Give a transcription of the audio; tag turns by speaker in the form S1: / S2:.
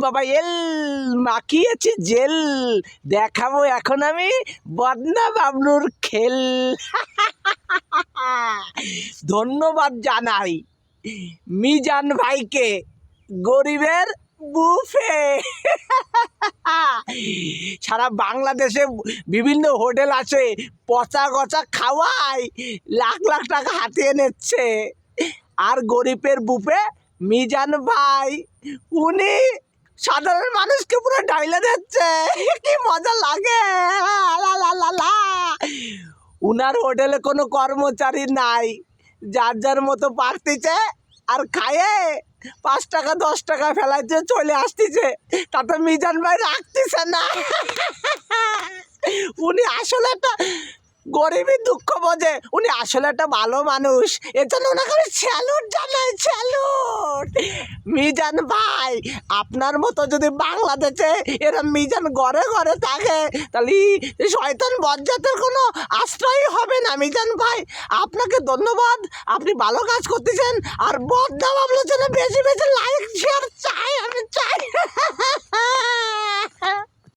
S1: বাবা, এল, মাখিয়েছি জেল। দেখাবো এখন আমি বদনা বাবলুর খেল। ধন্যবাদ জানাই মিজান ভাইকে, গরিবের বুফে। সারা বাংলাদেশে বিভিন্ন হোটেল আছে, পচা গচা খাওয়াই, লাখ লাখ টাকা হাতিয়ে নিচ্ছে। আর গরিবের বুফে মিজান ভাই, উনি সাধারণ মানুষকে পুরো ডাইলে দিচ্ছে কি মজা লাগে। উনার হোটেলে কোনো কর্মচারী নাই। যার যার মতো পারতিছে আর খায়ে পাঁচ টাকা, দশ টাকা ফেলাইছে, চলে আসতেছে। তাতে মিজান ভাই রাখতেছে না। উনি আসলে একটা গরিবই দুঃখ বোঝে। উনি আসলে একটা ভালো মানুষ। এর জন্য ওনাকে আমি স্যালুট জানাই স্যালুট মিজান ভাই, আপনার মতো যদি বাংলাদেশে এরা মিজান ঘরে ঘরে থাকে, তাহলে শয়তান বজ্জাতের কোনো আশ্রয় হবে না, মিজান ভাই। আপনাকে ধন্যবাদ, আপনি ভালো কাজ করতেছেন, আর বদনাম আপনার জন্য বেশি বেশি লাইক